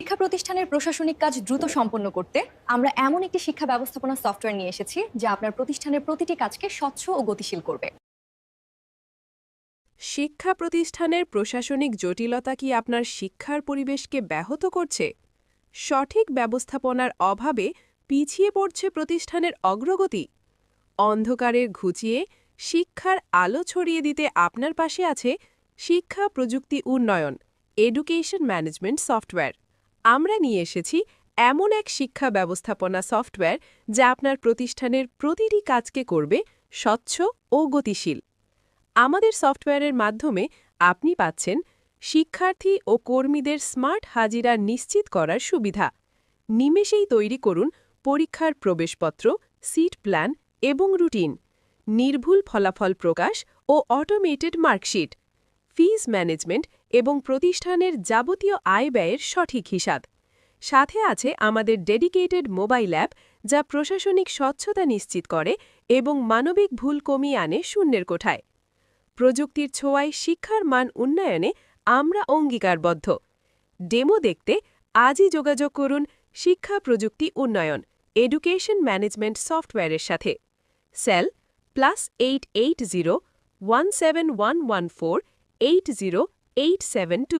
শিক্ষা প্রতিষ্ঠানের প্রশাসনিক কাজ দ্রুত সম্পন্ন করতে আমরা এমন একটি শিক্ষা ব্যবস্থাপনা সফটওয়্যার নিয়ে এসেছি, যা আপনার প্রতিষ্ঠানের প্রতিটি কাজকে স্বচ্ছ ও গতিশীল করবে। শিক্ষা প্রতিষ্ঠানের প্রশাসনিক জটিলতা কি আপনার শিক্ষার পরিবেশকে ব্যাহত করছে? সঠিক ব্যবস্থাপনার অভাবে পিছিয়ে পড়ছে প্রতিষ্ঠানের অগ্রগতি? অন্ধকারের ঘুচিয়ে শিক্ষার আলো ছড়িয়ে দিতে আপনার পাশে আছে শিক্ষা প্রযুক্তি উন্নয়ন এডুকেশন ম্যানেজমেন্ট সফটওয়্যার আমরা নিয়ে এসেছি এমন এক শিক্ষা ব্যবস্থাপনা সফটওয়্যার যা আপনার প্রতিষ্ঠানের প্রতিটি কাজকে করবে স্বচ্ছ ও গতিশীল। আমাদের সফটওয়্যারের মাধ্যমে আপনি পাচ্ছেন শিক্ষার্থী ও কর্মীদের স্মার্ট হাজিরা নিশ্চিত করার সুবিধা। নিমেষেই তৈরি করুন পরীক্ষার প্রবেশপত্র, সিট প্ল্যান এবং রুটিন, নির্ভুল ফলাফল প্রকাশ ও অটোমেটেড মার্কশিট, ফিজ ম্যানেজমেন্ট এবং প্রতিষ্ঠানের যাবতীয় আয় ব্যয়ের সঠিক হিসাব। সাথে আছে আমাদের ডেডিকেটেড মোবাইল অ্যাপ, যা প্রশাসনিক স্বচ্ছতা নিশ্চিত করে এবং মানবিক ভুল কমিয়ে আনে শূন্যের কোঠায়। প্রযুক্তির ছোঁয়ায় শিক্ষার মান উন্নয়নে আমরা অঙ্গীকারবদ্ধ। ডেমো দেখতে আজই যোগাযোগ করুন শিক্ষা প্রযুক্তি উন্নয়ন, এডুকেশন ম্যানেজমেন্ট সফটওয়্যারের সাথে। Cell plus eight eight zero one seven one one four eight zero eight seven two